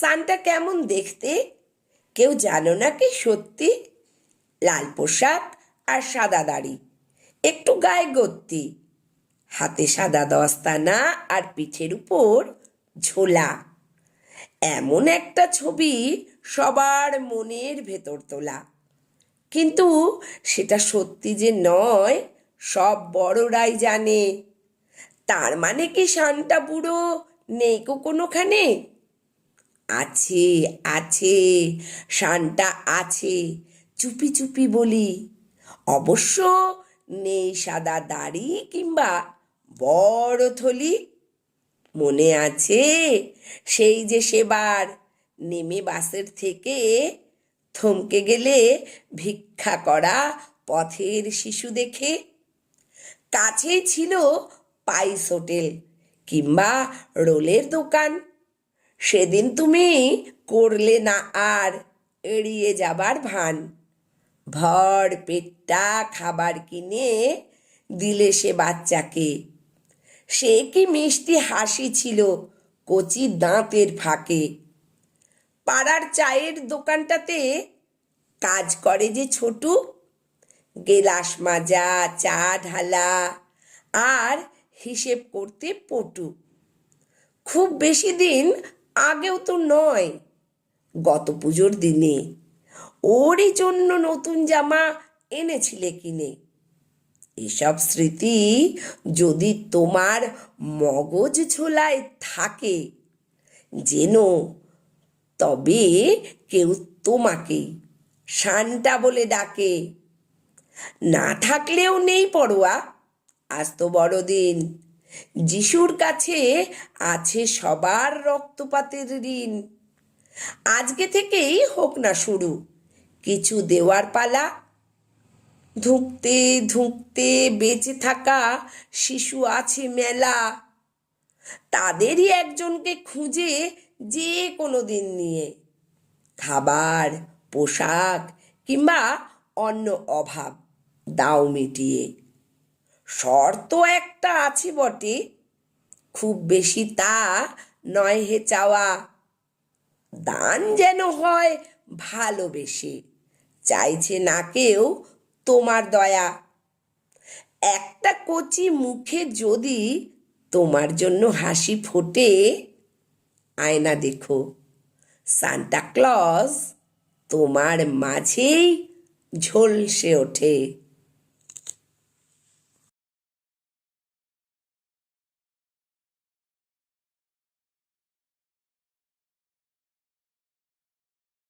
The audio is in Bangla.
সানটা কেমন দেখতে? কেউ জানো না কি সত্যি? লাল পোশাক আর সাদা দাড়ি। একটু গায়ে গত্তি। হাতে সাদা দস্তানা আর পিঠের উপর ঝোলা। এমন একটা ছবি সবার মনের ভেতর তোলা। কিন্তু সেটা সত্যি যে নয়, সব বড়রাই জানে। তার মানে কি শানটা বুড়ো নেই কোনোখানে? আছে আছে, শানটা আছে, চুপি চুপি বলি। অবশ্য নেই সাদা দাড়ি কিংবা বড় থলি। মনে আছে সেই যে সেবার, নেমে বাসের থেকে থমকে গেলে ভিক্ষা করা পথের শিশু দেখে। কাছেই ছিল পাইস হোটেল কিংবা রোলের দোকান। সেদিন তুমি করলে না আর এড়িয়ে যাবার ভান। ভর পেটটা খাবার কিনে দিলে সে বাচ্চাকে। সে কি মিষ্টি হাসি ছিল কচি দাঁতের ফাঁকে। পাড়ার চায়ের দোকানটাতে কাজ করে যে ছোটু। গেলাস মাজা, চা ঢালা আর হিসেব করতে পটু। খুব বেশি দিন আগেও তো নয়। গত পুজোর দিনে ওরই জন্য নতুন জামা এনেছিলে কিনে। এসব স্মৃতি যদি তোমার মগজ ঝোলায় থাকে, যেন তবে কেউ তোমাকে শানটা বলে ডাকে। না থাকলেও নেই পড়োয়া আজ তো বড়দিন। যিশুর কাছে আছে সবার রক্তপাতের ঋণ। আজকে থেকেই হোক না শুরু, কিছু দেওয়ার পালা। ধুঁকতে ধুঁকতে বেঁচে থাকা শিশু আছে মেলা। তাদেরই একজনকে খুঁজে যে কোনো দিন নিয়ে। খাবার, পোশাক কিংবা অন্য অভাব, দাও মিটিয়ে। শর্ত একটা আছে বটে। খুব বেশি তা নয় হে চাওয়া। দান যেন হয় ভালোবেসে। চাইছে না কেউ তোমার দয়া। একটা কচি মুখে যদি তোমার জন্য হাসি ফোটে, আয়না দেখো। সান্টা ক্লজ তোমার মাঝেই ঝলসে ওঠে।